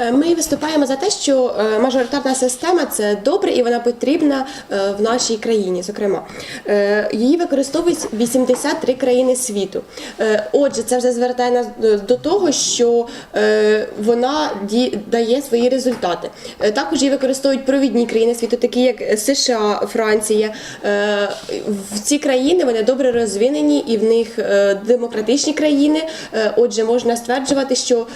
Е, Ми виступаємо за те, що е, мажоритарна система це добре і вона потрібна е, в нашій країні. Зокрема, її використовують 83 країни світу. Отже, це вже звертає нас до- того, що вона дає свої результати. Також її використовують провідні країни світу, такі як США, Франція. В ці країни вони добре розвинені і в них демократичні країни. Отже, можна стверджувати, що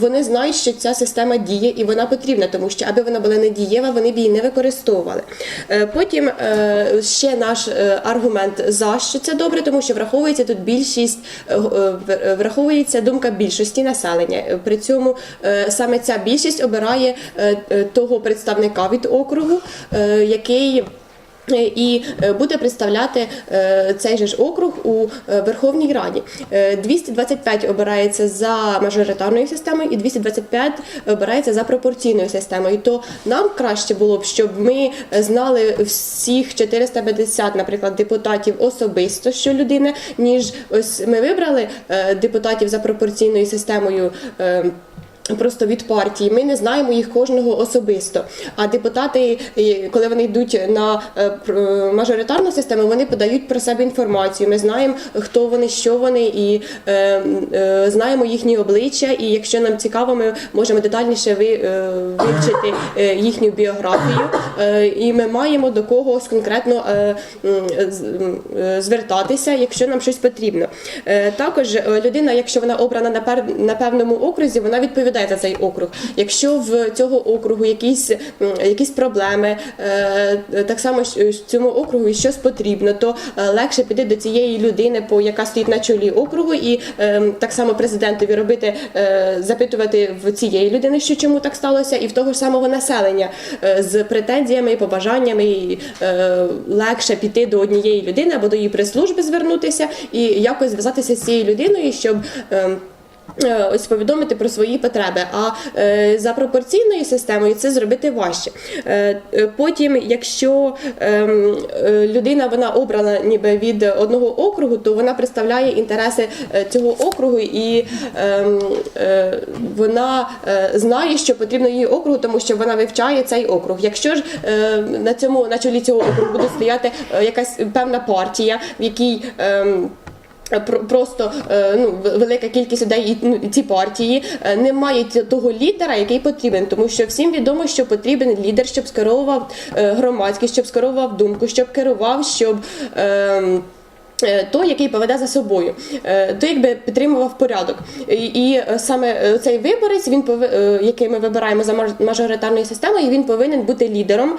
вони знають, що ця система діє і вона потрібна, тому що аби вона була не дієва, вони б її не використовували. Е, Потім е, ще наш е, аргумент за що це добре, тому що враховується тут більшість, враховується думка більшості населення. При цьому саме ця більшість обирає того представника від округу, який і е, буде представляти е, цей же ж округ у е, Верховній Раді. Е, 225 обирається за мажоритарною системою і 225 обирається за пропорційною системою. То нам краще було б, щоб ми знали всіх 450, наприклад, депутатів особисто щолюдини, ніж ось ми вибрали депутатів за пропорційною системою. Просто від партії ми не знаємо їх кожного особисто. А депутати, коли вони йдуть на е, мажоритарну систему, вони подають про себе інформацію. Ми знаємо, хто вони, що вони, і е, е, знаємо їхні обличчя. І якщо нам цікаво, ми можемо детальніше е, вивчити е, їхню біографію. Е, і ми маємо до когось конкретно е, е, звертатися, якщо нам щось потрібно. Е, Також людина, якщо вона обрана на пер- на певному окрузі, вона відповідає за цей округ. Якщо в цього округу якісь, якісь проблеми, е, так само цьому округу щось потрібно, то е, легше піти до цієї людини, по яка стоїть на чолі округу, і е, так само президентові робити, запитувати в цієї людини, що чому так сталося, і в того ж самого населення з претензіями і побажаннями, і легше піти до однієї людини або до її прес-служби звернутися і якось зв'язатися з цією людиною, щоб. Е, Ось повідомити про свої потреби. А е, за пропорційною системою це зробити важче. Е, Потім, якщо ем, людина вона обрана ніби від одного округу, то вона представляє інтереси цього округу і ем, вона знає, що потрібно її округу, тому що вона вивчає цей округ. Якщо ж на цьому на чолі цього округу буде стояти якась певна партія, в якій ем, Просто е, ну, велика кількість людей і ну, ці партії е, не мають того лідера, який потрібен, тому що всім відомо, що потрібен лідер, щоб скеровував е, громадськість, щоб скеровував думку, щоб керував, щоб. е, той, який поведе за собою, е, той якби підтримував порядок. І, і е, саме е, цей виборець, він е, який ми вибираємо за маж- мажоритарною системою, він повинен бути лідером,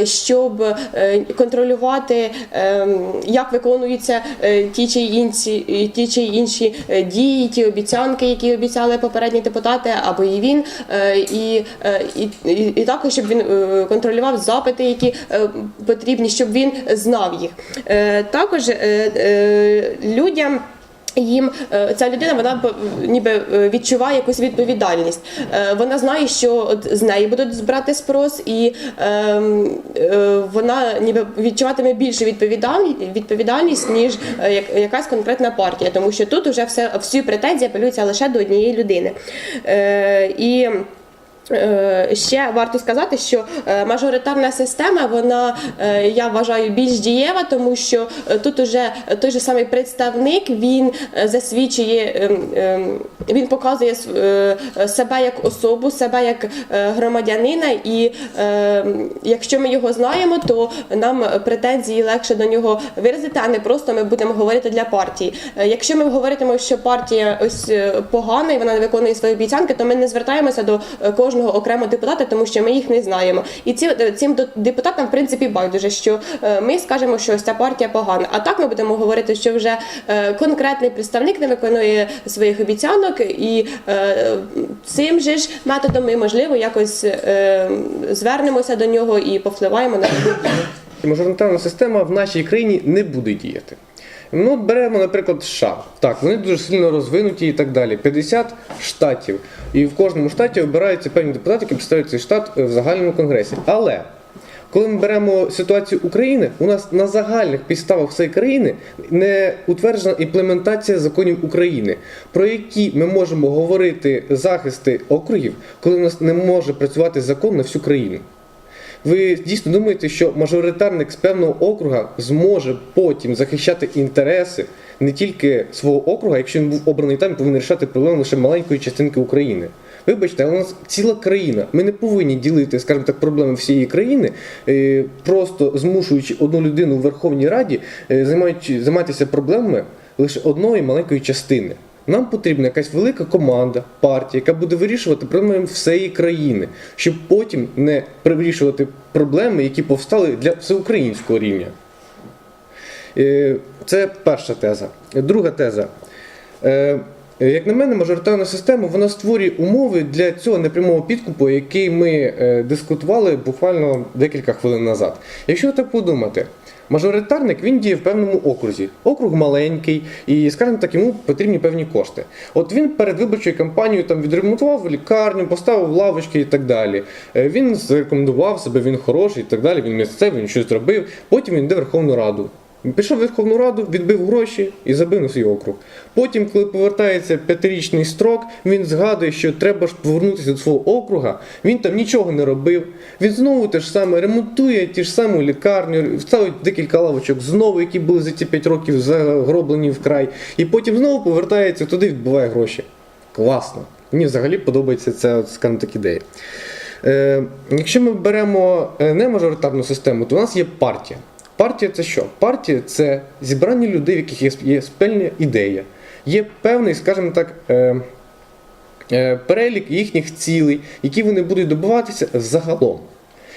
е, щоб е, контролювати, е, як виконуються е, ті чи інші, е, ті чи інші е, дії, ті обіцянки, які обіцяли попередні депутати, або і він, е, і, е, і, і, також щоб він е, контролював запити, які е, потрібні, щоб він знав їх. Е, Також е, е, людям. Їм е, ця людина вона ніби е, відчуває якусь відповідальність. Е, Вона знає, що з неї будуть брати спрос, і ем, е, вона ніби відчуватиме більшу відповідальність, ніж е, як- якась конкретна партія, тому що тут вже все всі претензії апелюються лише до однієї людини. Е, І Е, Ще варто сказати, що е, мажоритарна система, вона е, я вважаю більш дієва, тому що е, тут уже той же самий представник він е, засвідчує, ем, ем, він показує е, себе як особу, себе як е, громадянина, і е, якщо ми його знаємо, то нам претензії легше до нього виразити, а не просто ми будемо говорити для партії. Е, Якщо ми говоритимо, що партія ось е, погана і вона не виконує свої обіцянки, то ми не звертаємося до е, кожного окремого депутата, тому що ми їх не знаємо. І ці е, цим депутатам в принципі байдуже, що е, ми скажемо, що ось ця партія погана. А так ми будемо говорити, що вже е, конкретний представник не виконує своїх обіцянок, і цим же ж методом ми можливо якось звернемося до нього і повпливаємо на. Мажоритарна система в нашій країні не буде діяти. Ну, беремо, наприклад, США. Так, вони дуже сильно розвинуті і так далі. 50 штатів. І в кожному штаті обираються певні депутати, які представляють цей штат е, в загальному конгресі. Але Коли ми беремо ситуацію України, у нас на загальних підставах всієї країни не утверджена імплементація законів України, про які ми можемо говорити захисти округів, коли у нас не може працювати закон на всю країну. Ви дійсно думаєте, що мажоритарник з певного округа зможе потім захищати інтереси не тільки свого округа, якщо він був обраний там повинен рішати проблеми лише маленької частинки України. Вибачте, але у нас ціла країна. Ми не повинні ділити, скажімо так, проблеми всієї країни, е, просто змушуючи одну людину в Верховній Раді е, займатися проблемами лише одної маленької частини. Нам потрібна якась велика команда, партія, яка буде вирішувати проблеми всієї країни, щоб потім не вирішувати проблеми, які повстали для всеукраїнського рівня. Е, Це перша теза. Друга теза. Е, Як на мене, мажоритарна система вона створює умови для цього непрямого підкупу, який ми е, дискутували буквально декілька хвилин назад. Якщо так подумати, мажоритарник він діє в певному окрузі. Округ маленький, і, скажімо так, йому потрібні певні кошти. От він перед виборчою кампанією там відремонтував лікарню, поставив лавочки і так далі. Е, Він зарекомендував себе, він хороший і так далі. Він місцевий, він щось зробив. Потім він йде в Верховну Раду. Пішов в Верховну Раду, відбив гроші і забив на свій округ. Потім, коли повертається п'ятирічний строк, він згадує, що треба ж повернутися до свого округа. Він там нічого не робив. Він знову те ж саме ремонтує ті ж саму лікарню, ставить декілька лавочок знову, які були за ці 5 років загроблені в край. І потім знову повертається туди, відбуває гроші. Класно. Мені взагалі подобається ця, скажімо так, ідея. Е, якщо ми беремо е, не мажоритарну систему, то у нас є партія. Партія це що? Партія це зібрання людей, в яких є, спільна ідея. Є певний, скажімо так, е, е, перелік їхніх цілей, які вони будуть добиватися загалом.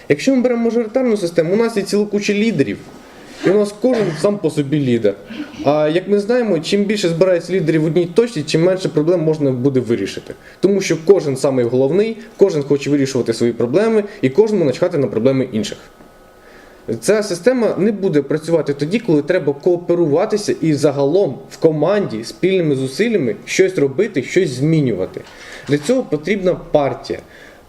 Якщо ми беремо мажоритарну систему, у нас є ціла куча лідерів, і у нас кожен сам по собі лідер. А як ми знаємо, чим більше збирається лідерів в одній точці, чим менше проблем можна буде вирішити. Тому що кожен самий головний, кожен хоче вирішувати свої проблеми, і кожному начхати на проблеми інших. Ця система не буде працювати тоді, коли треба кооперуватися і загалом в команді спільними зусиллями щось робити, щось змінювати. Для цього потрібна партія.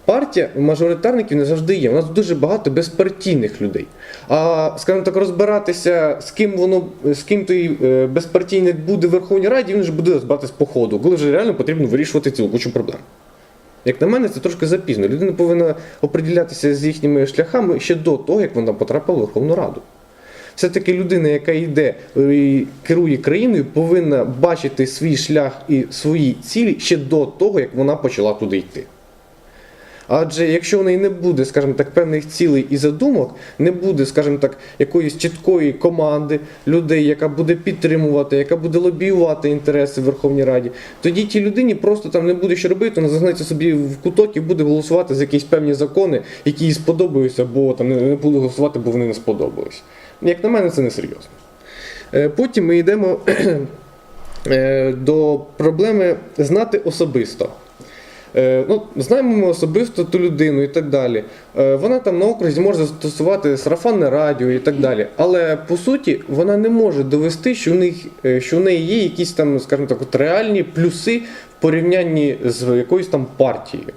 Партія мажоритарників не завжди є. У нас дуже багато безпартійних людей. А скажімо так, розбиратися, з ким воно з ким той е, безпартійник буде в Верховній Раді, він вже буде розбиратись по ходу, коли вже реально потрібно вирішувати цілу кучу проблем. Як на мене, це трошки запізно. Людина повинна оприділятися з їхніми шляхами ще до того, як вона потрапила в Верховну Раду. Все-таки людина, яка йде і керує країною, повинна бачити свій шлях і свої цілі ще до того, як вона почала туди йти. Адже якщо в неї не буде, скажімо так, певних цілей і задумок, не буде, скажімо так, якоїсь чіткої команди людей, яка буде підтримувати, яка буде лобіювати інтереси в Верховній Раді, тоді тій людині просто там не буде що робити, вона загнеться собі в куток і буде голосувати за якісь певні закони, які їй сподобаються, або там не буде голосувати, бо вони не сподобались. Як на мене, це не серйозно. Е, Потім ми йдемо е, до проблеми знати особисто. Е, ну, знаємо ми особисто ту людину і так далі. Е, вона там на окрузі може застосувати сарафанне радіо і так далі. Але по суті вона не може довести, що в, них, е, що в неї є якісь там, скажімо так, от реальні плюси в порівнянні з якоюсь там партією.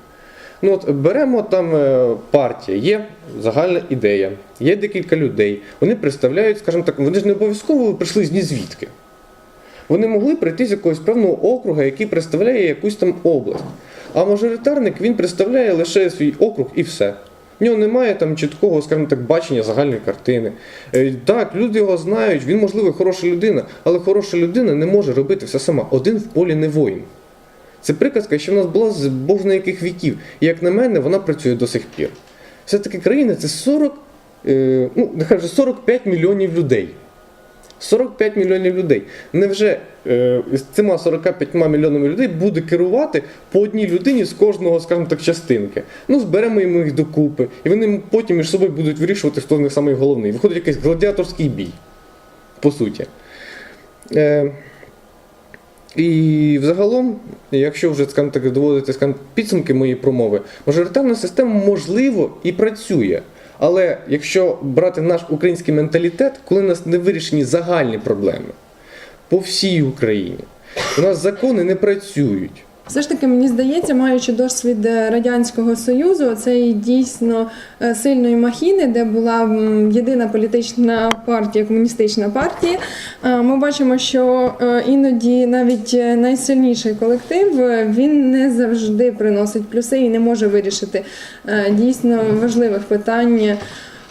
Ну от беремо там партія, є загальна ідея, є декілька людей. Вони представляють, скажімо так, вони ж не обов'язково прийшли з ні звідки. Вони могли прийти з якогось певного округа, який представляє якусь там область. А мажоритарник він представляє лише свій округ і все. В нього немає там чіткого, скажімо так, бачення загальної картини. Е, Так, люди його знають, він, можливо, хороша людина, але хороша людина не може робити все сама. Один в полі не воїн. Це приказка, що в нас була з Бог зна яких віків. І як на мене, вона працює до сих пір. Все-таки країна це 40, е, ну, нехай вже 45 мільйонів людей. 45 мільйонів людей. Невже е, з цими 45 мільйонами людей буде керувати по одній людині з кожного, скажімо так, частинки? Ну, зберемо йому їх докупи, і вони потім між собою будуть вирішувати, хто з них самий головний. Виходить якийсь гладіаторський бій, по суті. Е, і взагалом, якщо вже скажімо так, доводити скажімо, підсумки моєї промови, мажоритарна система можливо і працює. Але якщо брати наш український менталітет, коли у нас не вирішені загальні проблеми по всій Україні, у нас закони не працюють. Все ж таки, мені здається, маючи досвід е, радянського союзу, цієї дійсно е, сильної махіни, де була єдина політична партія, комуністична партія, е, ми бачимо, що іноді навіть найсильніший колектив він не завжди приносить плюси і не може вирішити дійсно важливих питань.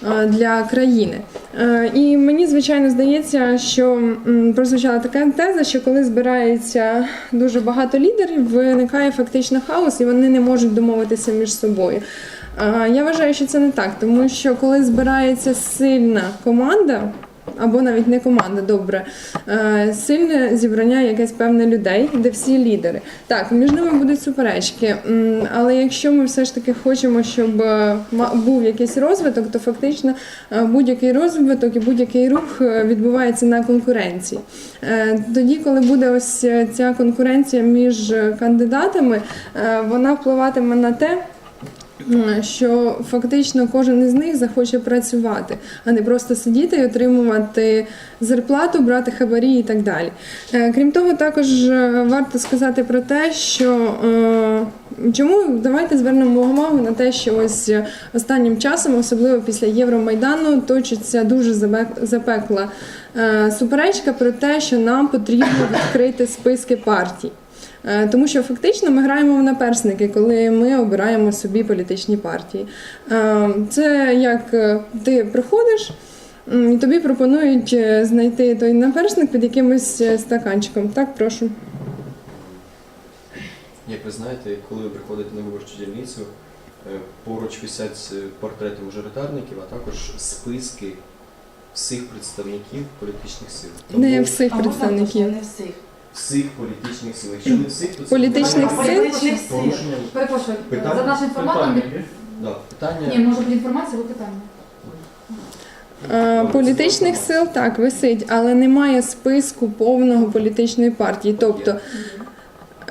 Е, Для країни. Е, І мені звичайно здається, що прозвучала така теза, що коли збирається дуже багато лідерів, виникає фактично хаос, і вони не можуть домовитися між собою. Е, Я вважаю, що це не так, тому що коли збирається сильна команда. Або навіть не команда, добре, е, сильне зібрання якесь певне людей, де всі лідери. Так, між ними будуть суперечки. Але якщо ми все ж таки хочемо, щоб е, був якийсь розвиток, то фактично е, будь-який розвиток і будь-який рух відбувається на конкуренції. Тоді, коли буде ось ця конкуренція між кандидатами, вона впливатиме на те. Що фактично кожен із них захоче працювати, а не просто сидіти і отримувати зарплату, брати хабарі і так далі. Е, Крім того, також е, варто сказати про те, що е, чому давайте звернемо увагу на те, що ось останнім часом, особливо після Євромайдану, точиться дуже запекла суперечка про те, що нам потрібно відкрити списки партій. Е, Тому що фактично ми граємо в наперсники, коли ми обираємо собі політичні партії. Е, Це як е, ти приходиш. І тобі пропонують знайти той наперсник під якимось стаканчиком. Так, прошу. Як ви знаєте, коли ви приходите на виборчу дільницю, поруч висять портрети мажоритарників, а також списки всіх представників політичних сил. Не всіх А можна представників. Не всіх. Всіх політичних сил. Якщо не всіх, то це Політичних сил? політичних сил. порушення. Перепрошую, Питання? за нашим форматом. Да, питання Ні, може бути інформація, або питання. Е, Політичних сил так висить, але немає списку повного політичної партії. Тобто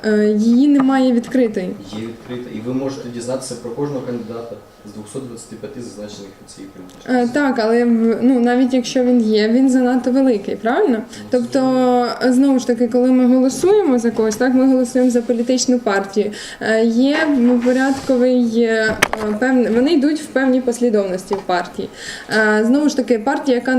е, її немає відкритої. є відкрита, і ви можете дізнатися про кожного кандидата з 225 зазначених політичної Е. Так, але ну навіть якщо він є, він занадто великий, правильно? Тобто, е, знову ж таки, коли ми голосуємо за когось, так ми голосуємо за політичну партію. Е, Є порядковий е, певний, вони йдуть в певній послідовності в партії. Знову ж таки, партія, яка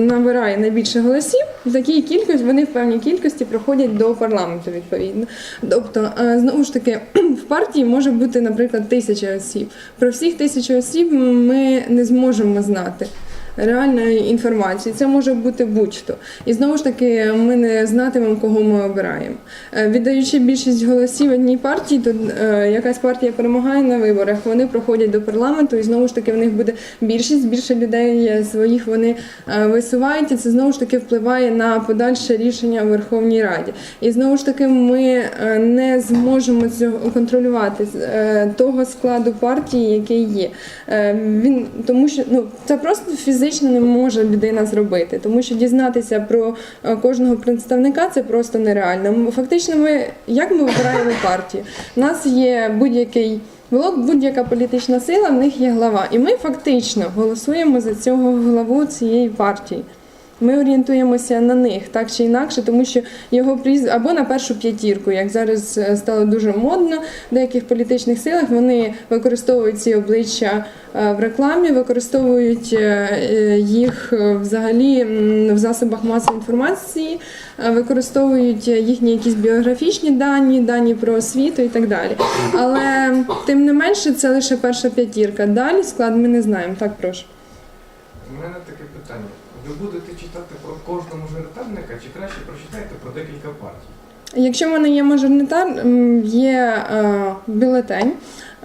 набирає найбільше голосів, в такій кількості вони в певній кількості проходять до парламенту відповідно. Тобто, знову ж таки, в партії може бути, наприклад, тисяча осіб. Про всіх тисячу осіб ми не зможемо знати. Реальної інформації, це може бути будь-хто. І знову ж таки, ми не знатимемо, кого ми обираємо. Е, Віддаючи більшість голосів одній партії, то е, якась партія перемагає на виборах, вони проходять до парламенту, і знову ж таки в них буде більшість, більше людей е, своїх вони висувають, і це знову ж таки впливає на подальше рішення в Верховній Раді. І знову ж таки, ми не зможемо цього контролювати того складу партії, який є. Він тому, що ну це просто фізично не може людина зробити, тому що дізнатися про е, кожного представника це просто нереально. Фактично, ми як ми обираємо партію? У нас є будь-який. Блок, будь-яка політична сила, в них є глава. І ми фактично голосуємо за цього главу цієї партії. Ми орієнтуємося на них так чи інакше, тому що його пріз або на першу п'ятірку, як зараз е, стало дуже модно в деяких політичних силах. Вони використовують ці обличчя е, в рекламі, використовують е, їх взагалі в засобах масової інформації, використовують їхні якісь біографічні дані, дані про освіту і так далі. Але тим не менше, це лише перша п'ятірка. Далі склад ми не знаємо. Так, прошу. У мене таке питання. Ви будете кожного мажоритарника чи краще прочитаєте про декілька партій? Якщо в мене є мажоритар, є е, бюлетень.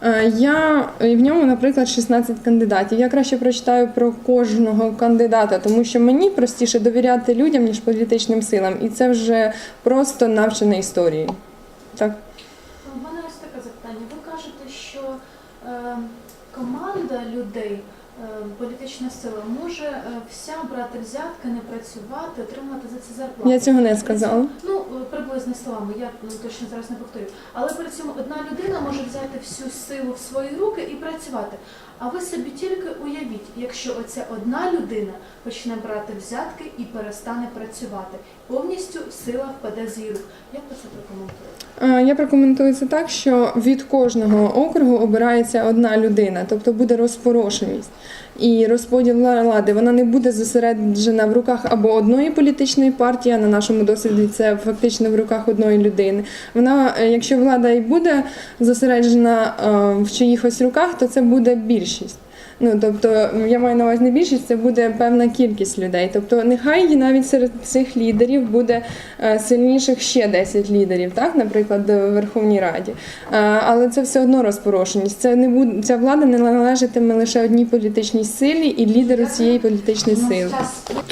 е, Я і в ньому, наприклад, 16 кандидатів. Я краще прочитаю про кожного кандидата, тому що мені простіше довіряти людям ніж політичним силам, і це вже просто навчене історією. Так. У мене ось таке запитання. Ви кажете, що е, команда людей, політична сила, може е, вся брати взятки, не працювати, отримати за це зарплату. Я цього не сказала. Ну, е, приблизно словами, я ну, точно зараз не повторю. Але при цьому одна людина може взяти всю силу в свої руки і працювати. А ви собі тільки уявіть, якщо оця одна людина почне брати взятки і перестане працювати. повністю сила впаде з її рук. Як ви це прокоментуєте? Е, Я прокоментую це так, що від кожного округу обирається одна людина, тобто буде розпорошеність. І розподіл влади вона не буде зосереджена в руках або одної політичної партії, а на нашому досвіді це фактично в руках одної людини. Вона, е, якщо влада і буде зосереджена е, в чиїхось руках, то це буде більшість. Ну тобто я маю на увазі не більшість, це буде певна кількість людей. Тобто, нехай навіть серед цих лідерів буде е, сильніших ще 10 лідерів, так, наприклад, в Верховній Раді. Е, Але це все одно розпорошеність. Це не буде ця влада не належатиме лише одній політичній силі і лідеру цієї політичної сили.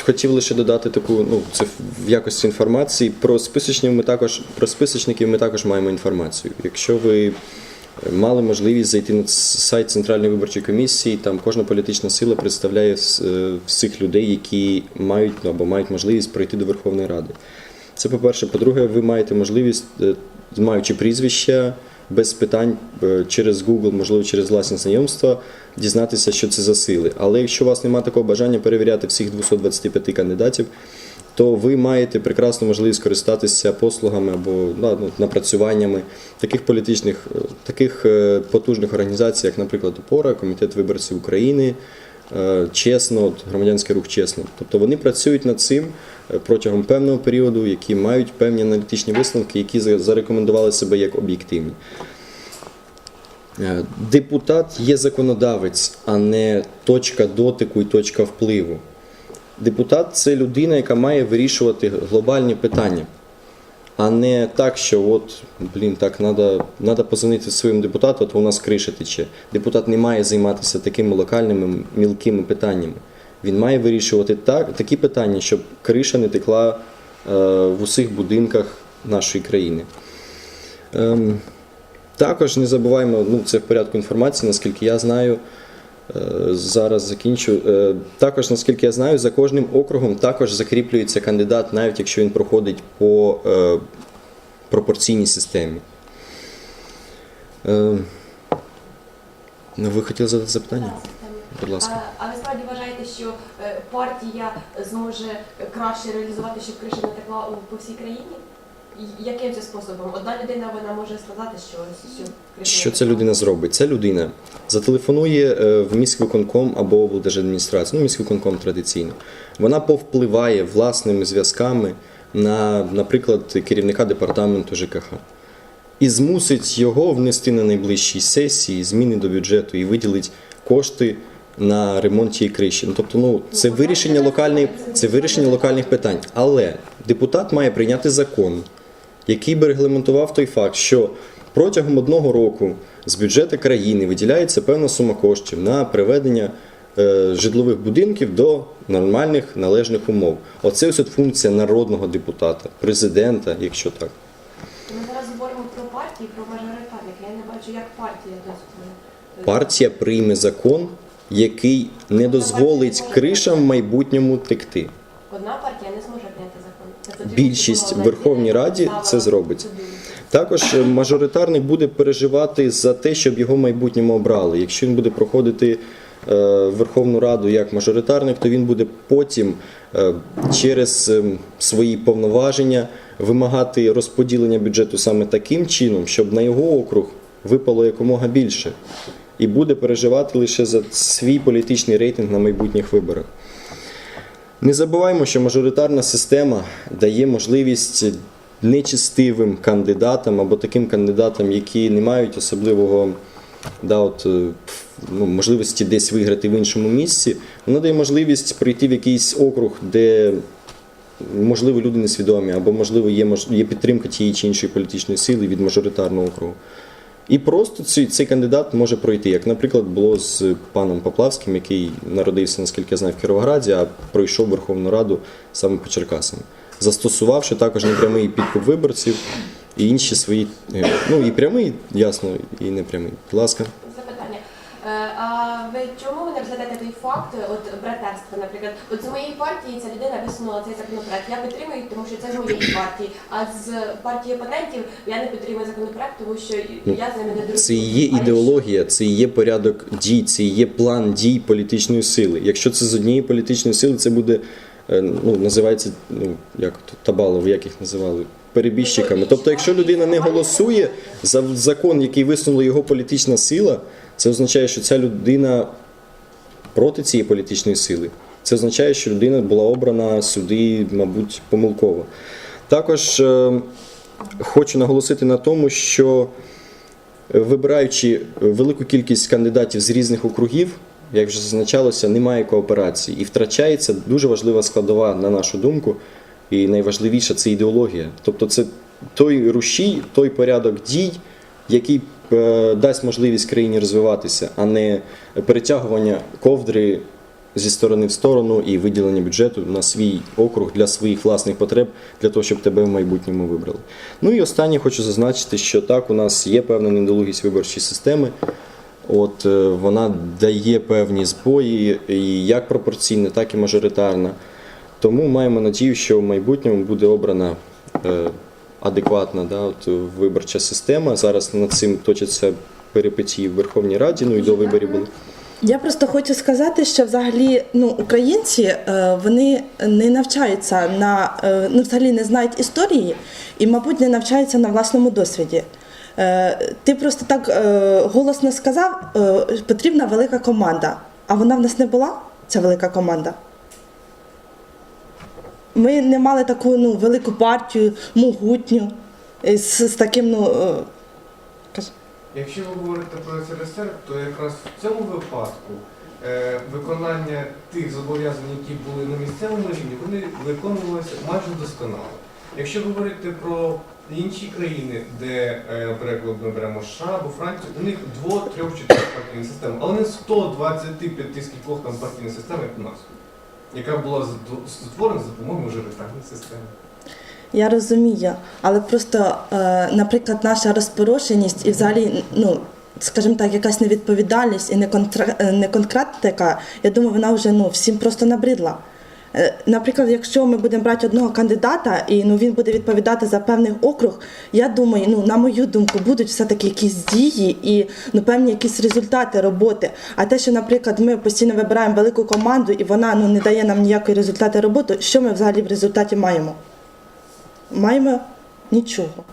Хотів лише додати таку, ну це в якості інформації. Про списочників ми також про списочників ми також маємо інформацію. Якщо ви мали можливість зайти на сайт Центральної виборчої комісії, там кожна політична сила представляє е, всіх людей, які мають ну, або мають можливість пройти до Верховної Ради. Це по-перше. По-друге, ви маєте можливість, е, маючи прізвища, без питань е, через Google, можливо, через власні знайомства, дізнатися, що це за сили. Але якщо у вас немає такого бажання перевіряти всіх 225 кандидатів, то ви маєте прекрасну можливість користатися послугами або ну, напрацюваннями таких політичних, е, таких е, потужних організацій, як, наприклад, ОПОРА, Комітет виборців України, е, чесно, громадянський рух чесно. Тобто вони працюють над цим протягом певного періоду, які мають певні аналітичні висновки, які зарекомендували себе як об'єктивні. Депутат є законодавець, а не точка дотику і точка впливу. Депутат це людина, яка має вирішувати глобальні питання, а не так, що от, блін, так, треба надо позвонити своєму депутату, то у нас криша тече. Депутат не має займатися такими локальними мілкими питаннями. Він має вирішувати так, такі питання, щоб криша не текла е, в усіх будинках нашої країни. Ем, також не забуваємо, ну це в порядку інформації, наскільки я знаю. Е, Зараз закінчу. Е, Також, наскільки я знаю, за кожним округом також закріплюється кандидат, навіть якщо він проходить по е, пропорційній системі. Ну, ви хотіли задати запитання? Будь ласка. А, а ви справді вважаєте, що партія зможе краще реалізувати, щоб криша не текла по всій країні? Яким це способом? Одна людина вона може сказати, що, що ця людина зробить? Ця людина зателефонує е, в міськвиконком або облдержадміністрацію, ну міськвиконком традиційно. Вона повпливає власними зв'язками на, наприклад, керівника департаменту ЖКХ. І змусить його внести на найближчій сесії зміни до бюджету і виділить кошти на ремонт тієї криші. Ну, тобто, ну це вирішення локальних, це вирішення локальних питань. Але депутат має прийняти закон, який би регламентував той факт, що протягом одного року з бюджету країни виділяється певна сума коштів на приведення е, житлових будинків до нормальних належних умов. Оце ось от функція народного депутата, президента, якщо так. Ми зараз говоримо про партії, про мажоритарники. Я не бачу, як партія до цього. Партія прийме закон, який не дозволить кришам в майбутньому текти. Одна партія не зможе прийняти закон. Більшість в Верховній Раді це зробить. Також е, мажоритарник буде переживати за те, щоб його в майбутньому обрали. Якщо він буде проходити е, Верховну Раду як мажоритарник, то він буде потім е, через е, свої повноваження вимагати розподілення бюджету саме таким чином, щоб на його округ випало якомога більше. І буде переживати лише за свій політичний рейтинг на майбутніх виборах. Не забуваємо, що мажоритарна система дає можливість нечистивим кандидатам або таким кандидатам, які не мають особливого да, от, е, ну, можливості десь виграти в іншому місці, вона дає можливість прийти в якийсь округ, де можливо люди несвідомі, або можливо є, є підтримка тієї чи іншої політичної сили від мажоритарного округу. І просто цей, цей кандидат може пройти, як, наприклад, було з паном Поплавським, який народився, наскільки я знаю, в Кіровограді, а пройшов Верховну Раду саме по Черкасам, застосувавши також непрямий підкуп виборців і інші свої, е, ну і прямий, ясно, і непрямий. Будь ласка. Е, А ви чому ви не розглядаєте той факт, от братерства, наприклад, от з моєї партії ця людина висунула цей законопроект. Я підтримую, тому що це з моєї партії. А з партії опонентів я не підтримую законопроект, тому що я з ними не дружу. Це і є ідеологія, це і є порядок дій, це і є план дій політичної сили. Якщо це з однієї політичної сили, це буде е, ну, називається, ну, як Табалов, як їх називали, перебіжчиками. Тобто, якщо людина не голосує за закон, який висунула його політична сила, це означає, що ця людина проти цієї політичної сили. Це означає, що людина була обрана сюди, мабуть, помилково. Також е, хочу наголосити на тому, що е, вибираючи велику кількість кандидатів з різних округів, як вже зазначалося, немає кооперації і втрачається дуже важлива складова, на нашу думку, і найважливіше це ідеологія. Тобто, це той рушій, той порядок дій, який е, дасть можливість країні розвиватися, а не перетягування ковдри зі сторони в сторону і виділення бюджету на свій округ для своїх власних потреб, для того, щоб тебе в майбутньому вибрали. Ну і останнє хочу зазначити, що так, у нас є певна недолугість виборчої системи. От е, вона дає певні збої, і як пропорційна, так і мажоритарна. Тому маємо надію, що в майбутньому буде обрана е, адекватна да, от, виборча система. Зараз над цим точаться перипетії в Верховній Раді, ну і до виборів були. Я просто хочу сказати, що взагалі ну, українці е, вони не навчаються на е, ну, взагалі не знають історії і, мабуть, не навчаються на власному досвіді. Е, Ти просто так е, голосно сказав, е, потрібна велика команда. А вона в нас не була, ця велика команда. Ми не мали таку ну, велику партію, могутню, е, з, з таким, ну. е. Якщо ви говорите про СРСР, то якраз в цьому випадку е, виконання тих зобов'язань, які були на місцевому рівні, вони виконувалися майже досконало. Якщо говорити про інші країни, де, е, наприклад, ми беремо США або Францію, у них дво, трьох, чотирьох партійна система, але не 125 скількох там партійна система, як у нас, яка була створена за допомогою мажоритарної системи. Я розумію, але просто, е, наприклад, наша розпорошеність і взагалі, ну, скажімо так, якась невідповідальність і е, неконкретика, я думаю, вона вже ну, всім просто набридла. Е, Наприклад, якщо ми будемо брати одного кандидата і ну, він буде відповідати за певний округ, я думаю, ну, на мою думку, будуть все-таки якісь дії і ну, певні якісь результати роботи. А те, що, наприклад, ми постійно вибираємо велику команду і вона ну, не дає нам ніякої результати роботи, що ми взагалі в результаті маємо? маємо нічого.